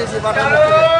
এই যে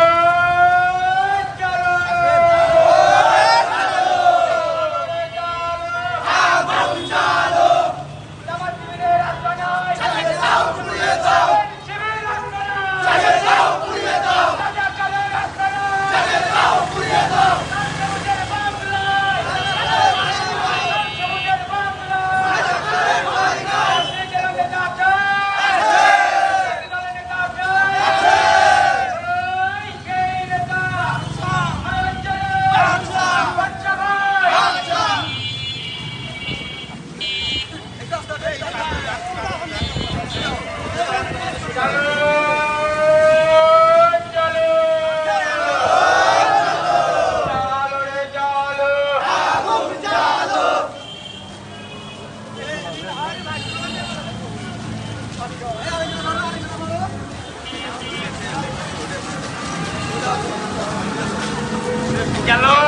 Jalur.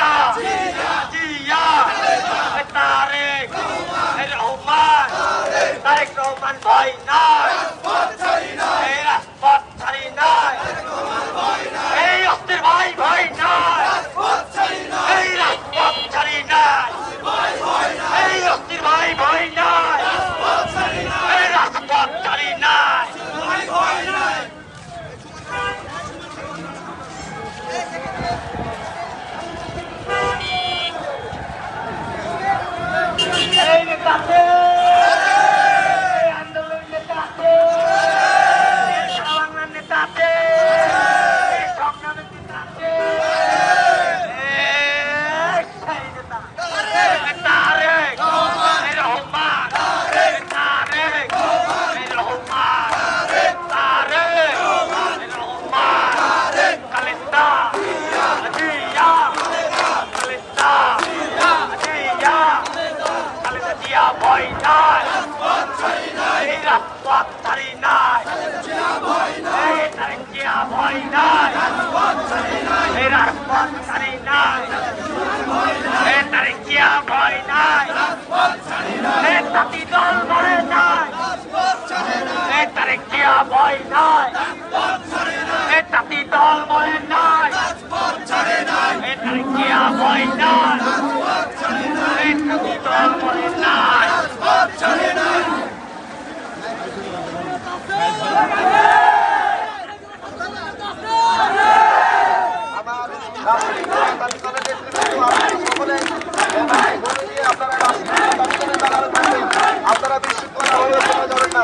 রহমান ভাই ভয় নাই এই রাজপথ ছাড়ি নাই এই তারেক জিয়া ভয় নাই। এই তাঁতি দল মরে নাই। এই তারেক জিয়া ভয় নাই। এই তাঁতি দল মরে নাই। এই তারেক জিয়া ভয় নাই। আপনারা বিশৃঙ্খলা হয়ে চলে যাবেন না।